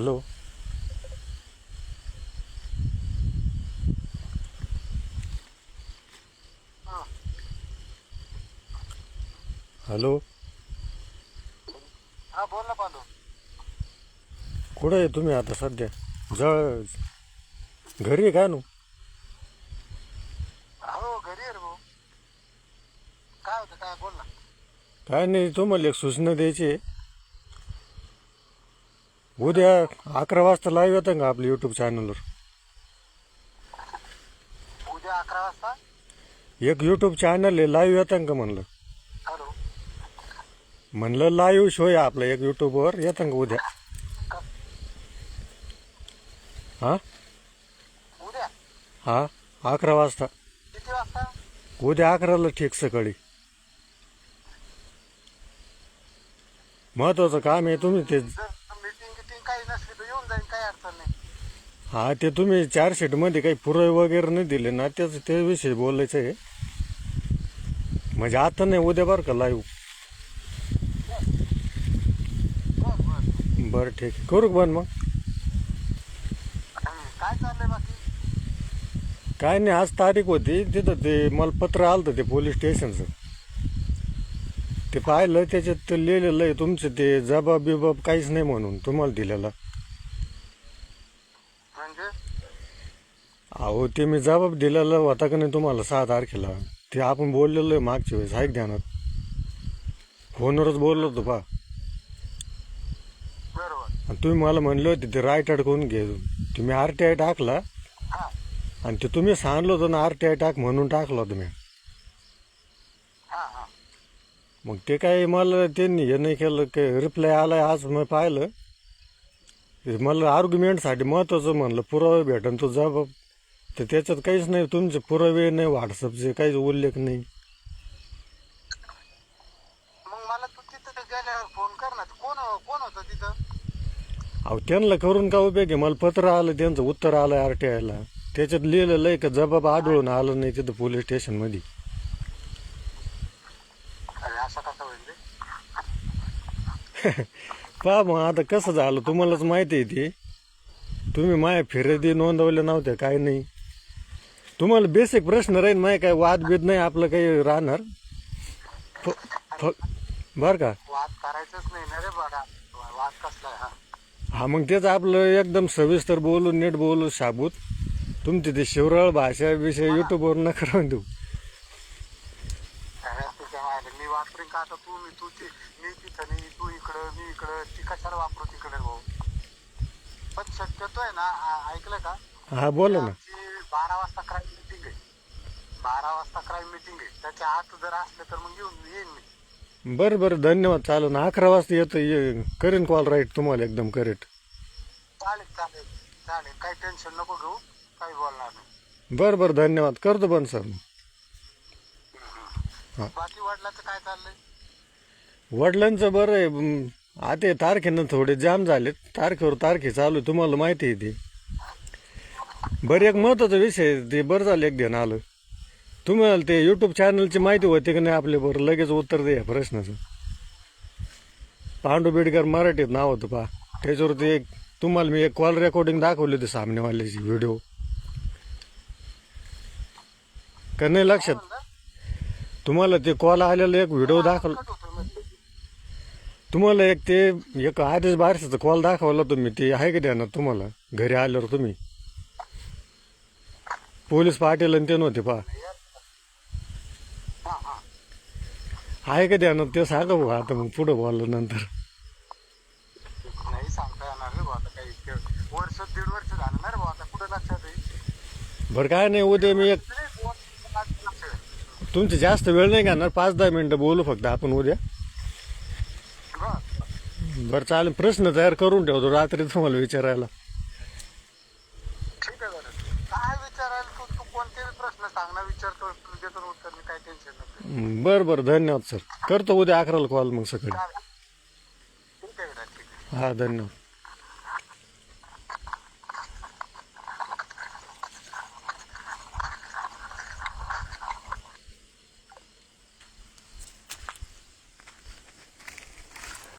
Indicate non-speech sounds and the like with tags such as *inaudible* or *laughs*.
Hello. Hello. हा बोल ना कुठं आहे तुम्ही आता सध्या? जळ घरी आहे का नु? हो घरी आहे रे भाऊ. काय होतं काय बोल ना. काय नाही तुम्हाला एक सूचना द्यायची आहे. उद्या अकरा वाजता लाईव्ह येतं का आपल्या यूट्यूब चॅनलवर उद्या अकरा वाजता? एक यूट्यूब चॅनल आहे लाईव्ह येतं का म्हणलं? हॅलो. म्हणलं लाईव्ह शो आहे आपला एक यूट्यूबवर येतं का उद्या? हां? उद्या? हां अकरा वाजता. किती वाजता? उद्या अकराला ठीक सकाळी. महत्वाचं काम आहे तुम्ही ते जर मीटिंग गिटिंग काही नसली तर येऊन जाईन काही अडचण नाही हा ते तुम्ही चार शीटमध्ये काही पुरावे वगैरे नाही दिले ना त्याच ते विषयी बोलायचं आहे. म्हणजे आता नाही उद्या बरं का लाईव्ह बर ठीक आहे. करू बंद मग? काय चाललंय बाकी? काय नाही आज तारीख होती. तिथं ते मला पत्र आलं होतं ते पोलीस स्टेशनचं ते पाहिलं त्याच्यात लिहिलेलं आहे तुमचं ते जबाब बिबाब काहीच नाही म्हणून तुम्हाला दिलेला. अहो ते मी जबाब दिलेला होता का नाही तुम्हाला सहा तारखेला? ते आपण बोललेलो आहे मागच्या वेळेस ऐक ध्यानात? फोनवरच बोललो होतो पा बरोबर. आणि तुम्ही मला म्हणले होते ते राईट अडकवून घे. तुम्ही आर टी आय टाकला. हा. आणि ते तुम्ही सांगितलं होतं ना आर टी आय टाक म्हणून टाकलं होतं मी. हा हा. मग ते काय मला त्यांनी हे नाही केलं काय रिप्लाय आलाय आज मी पाहिलं. ते मला आर्ग्युमेंटसाठी महत्त्वाचं म्हणलं पुरावे भेटन तो जबाब तर त्याच्यात काहीच नाही तुमचे पुरावे नाही व्हॉट्सअपचे काहीच उल्लेख नाही. मग मला तू तिथं गेल्यावर फोन कर ना कोण कोण होतं तिथं? अहो त्यांना करून का उपयोग आहे मला पत्र आलं त्यांचं उत्तर आलं आर टी आयला त्याच्यात लिहिलेलं आहे का जबाब आढळून आलं नाही तिथं पोलीस स्टेशनमध्ये अरे असं कसं होईल रे? *laughs* पहा मग आता कसं झालं तुम्हालाच माहिती आहे ते. तुम्ही माया फिरेदी नोंदवल्या नव्हत्या काय नाही. तुम्हाला बेसिक प्रश्न राहील माय काय वादभेद नाही आपलं काही राहणार. फ फ बरं का? वाद करायचंच नाही ना रे बघा वाद कसला आहे, हा? हा मग तेच आपलं एकदम सविस्तर बोलू नीट बोलू साबूत तुमची ते शिवराळ भाषा विषय युट्यूबवर न करून देऊ अरे तुझ्या मायला मी वापरीन का आता तू मी तू ती मी तिथं नाही तू इकडं मी इकडं ती कशाला वापरू तिकडे भाऊ? पण शक्यतो आहे ना आ- ऐकलं का? हा बोला ना. आमची बारा वाजता क्राईम मिटिंग आहे. बारा वाजता क्राईम मिटिंग आहे. त्याच्या आत जर असलं तर मग येऊन येईन मी. बरं बरं धन्यवाद. चालेल ना. अकरा वाजता येतं ये करेन कॉल राईट तुम्हाला एकदम करेक्ट चालेल चालेल चालेल. काही टेन्शन नको घेऊ. काही बोलणार नाही. बरं बरं धन्यवाद. करतो बंद सर. बाकी वडिलाचं काय चाललंय? वडिलांचं बरं आहे आता तारखेनं थोडे जाम झालेत. तारखेवर तारखे चालू आहे, तुम्हाला माहिती आहे ते. बरं एक महत्त्वाचा विषय आहे, ते बरं झालं एक ध्यान आलं. तुम्हाला ते युट्यूब चॅनलची माहिती होती का नाही आपल्या बरं लगेच उत्तर दे या प्रश्नाचं. पांडू बेडकर मराठीत नाव होतं पा त्याच्यावरती एक तुम्हाला मी एक कॉल रेकॉर्डिंग दाखवली होती सामनेवाल्याची व्हिडिओ का नाही लक्षात? तुम्हाला ते कॉल आलेला एक व्हिडिओ दाखवला. तुम्हाला एक ते एक आदेश बारशाचा कॉल दाखवला तुम्ही ते आहे का ध्यानात तुम्हाला? घरी आल्यावर तुम्ही. पोलीस पाटील आणि ते नव्हते पा आहे का ध्यानात ते सांगा भाऊ आता मग पुढं बोललं नंतर. नाही सांगता येणार रे भाऊ आता काही इतकं वर्ष दीड वर्ष झालं ना रे भाऊ आता कुठं लक्षात येईल बरं काय नाही उद्या मी एक नाही, दोन वर्ष लक्षात येईल. तुमचे जास्त वेळ नाही घेणार पाच दहा मिनटं बोलू फक्त आपण उद्या. बरं. बरं चालेल प्रश्न तयार करून ठेवतो रात्री तुम्हाला विचारायला. ठीक आहे बरं. काय विचारायला तू? तू कोणतेही प्रश्न सांग ना विचारतो तू देतो उत्तर मी काय टेन्शन नको. बरं बरं धन्यवाद सर. करतो उद्या अकराला कॉल मग सकाळी. चालेल. ठीक आहे बेटा ठीक आहे. हा धन्यवाद.